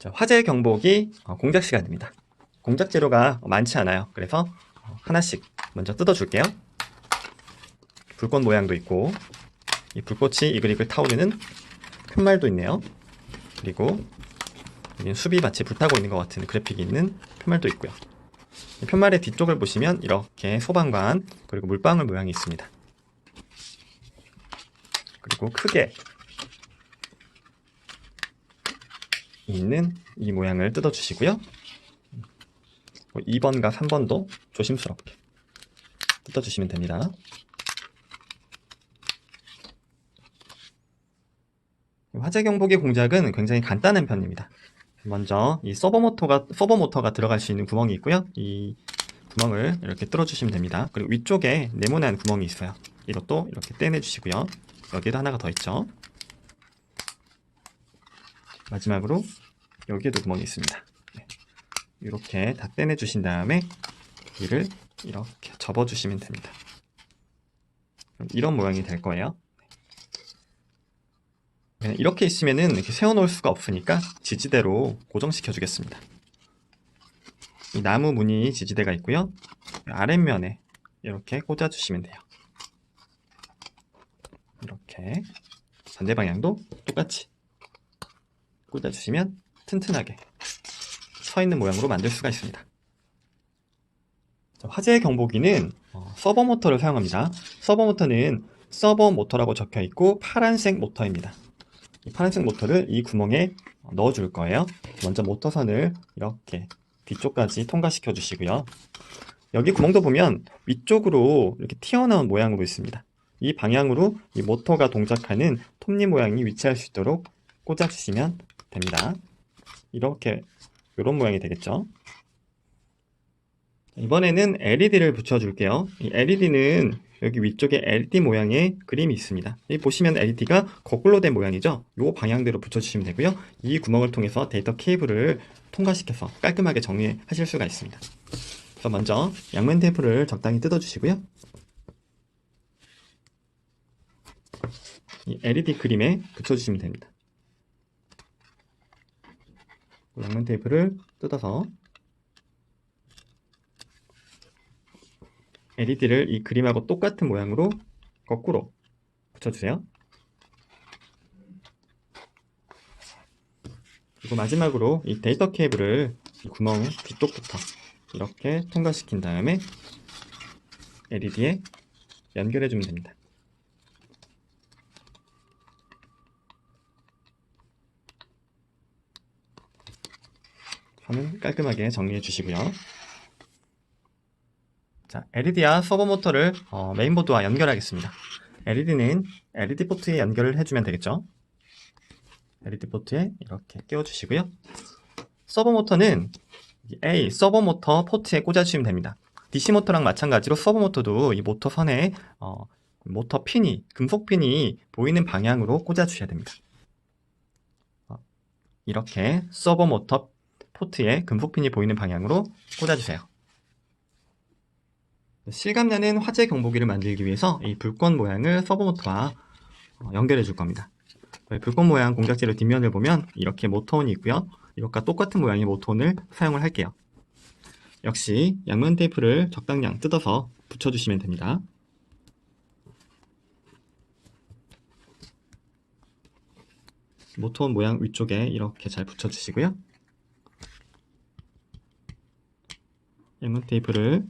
자, 화재 경보기 어, 공작 시간입니다. 공작 재료가 많지 않아요. 그래서 어, 하나씩 먼저 뜯어줄게요. 불꽃 모양도 있고 이 불꽃이 이글이글 타오르는 편말도 있네요. 그리고 여기 수비 마치 불타고 있는 것 같은 그래픽이 있는 편말도 있고요. 이 편말의 뒤쪽을 보시면 이렇게 소방관 그리고 물방울 모양이 있습니다. 그리고 크게 있는 이 모양을 뜯어주시고요. 2번과 3번도 조심스럽게 뜯어주시면 됩니다. 화재 경보기 공작은 굉장히 간단한 편입니다. 먼저 이 서버 모터가 서버 모터가 들어갈 수 있는 구멍이 있고요. 이 구멍을 이렇게 뚫어주시면 됩니다. 그리고 위쪽에 네모난 구멍이 있어요. 이것도 이렇게 떼내주시고요. 여기도 하나가 더 있죠. 마지막으로 여기에도 구멍이 있습니다. 네. 이렇게 다 떼내 주신 다음에 이를 이렇게 접어 주시면 됩니다. 그럼 이런 모양이 될 거예요. 그냥 이렇게 있으면은 이렇게 세워놓을 수가 없으니까 지지대로 고정시켜 주겠습니다. 이 나무 무늬 지지대가 있고요. 아랫면에 이렇게 꽂아주시면 돼요. 이렇게 반대 방향도 똑같이 꽂아주시면 튼튼하게 서 있는 모양으로 만들 수가 있습니다. 자, 화재 경보기는 어, 서버 모터를 사용합니다. 서버 모터는 서버 모터라고 적혀 있고 파란색 모터입니다. 이 파란색 모터를 이 구멍에 넣어 줄 거예요. 먼저 모터선을 이렇게 뒤쪽까지 통과시켜 주시고요. 여기 구멍도 보면 위쪽으로 이렇게 튀어나온 모양으로 있습니다. 이 방향으로 이 모터가 동작하는 톱니 모양이 위치할 수 있도록 꽂아 주시면 됩니다. 이렇게 이런 모양이 되겠죠. 이번에는 LED를 붙여줄게요. 이 LED는 여기 위쪽에 LED 모양의 그림이 있습니다. 여기 보시면 LED가 거꾸로 된 모양이죠. 이 방향대로 붙여주시면 되고요. 이 구멍을 통해서 데이터 케이블을 통과시켜서 깔끔하게 정리하실 수가 있습니다. 그래서 먼저 양면 테이프를 적당히 뜯어주시고요. 이 LED 그림에 붙여주시면 됩니다. 양면 테이프를 뜯어서 LED를 이 그림하고 똑같은 모양으로 거꾸로 붙여주세요. 그리고 마지막으로 이 데이터 케이블을 이 구멍 뒤쪽부터 이렇게 통과시킨 다음에 LED에 연결해주면 됩니다. 선은 깔끔하게 정리해 주시고요. 자, LED와 서버 모터를 어, 메인보드와 연결하겠습니다. LED는 LED 포트에 연결을 해주면 되겠죠. LED 포트에 이렇게 끼워주시고요. 서버 모터는 A 서버 모터 포트에 꽂아주시면 됩니다. DC 모터랑 마찬가지로 서버 모터도 이 모터 선에 어, 모터 핀이 금속 핀이 보이는 방향으로 꽂아주셔야 됩니다. 어, 이렇게 서버 모터 포트에 금속 핀이 보이는 방향으로 꽂아주세요. 실감나는 화재 경보기를 만들기 위해서 이 불꽃 모양을 서버 모터와 어, 연결해 줄 겁니다. 불꽃 모양 공작재료 뒷면을 보면 이렇게 모터온이 있고요. 이것과 똑같은 모양의 모터온을 사용을 할게요. 역시 양면 테이프를 적당량 뜯어서 붙여주시면 됩니다. 모터온 모양 위쪽에 이렇게 잘 붙여주시고요. 양면 테이프를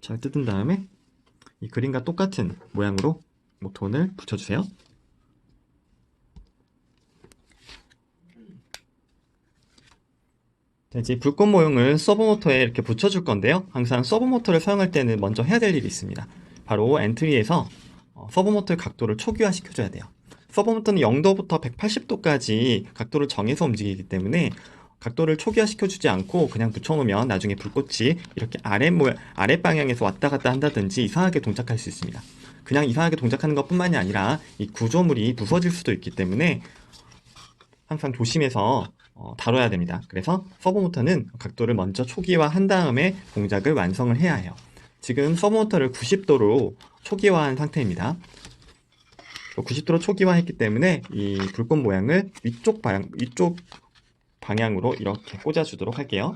잘 뜯은 다음에 이 그림과 똑같은 모양으로 모톤을 붙여주세요. 자, 이제 불꽃 모형을 서버 모터에 이렇게 붙여줄 건데요. 항상 서버 모터를 사용할 때는 먼저 해야 될 일이 있습니다. 바로 엔트리에서 어, 서버 모터의 각도를 초기화 시켜줘야 돼요. 서버 모터는 0도부터 180도까지 각도를 정해서 움직이기 때문에 각도를 초기화 시켜 주지 않고 그냥 붙여놓으면 나중에 불꽃이 이렇게 아래 모 아래 방향에서 왔다 갔다 한다든지 이상하게 동작할 수 있습니다. 그냥 이상하게 동작하는 것뿐만이 아니라 이 구조물이 부서질 수도 있기 때문에 항상 조심해서 어, 다뤄야 됩니다. 그래서 서버 모터는 각도를 먼저 초기화한 다음에 동작을 완성을 해야 해요. 지금 서버 모터를 90도로 초기화한 상태입니다. 90도로 초기화했기 때문에 이 불꽃 모양을 위쪽 방향, 위쪽 방향으로 이렇게 꽂아주도록 할게요.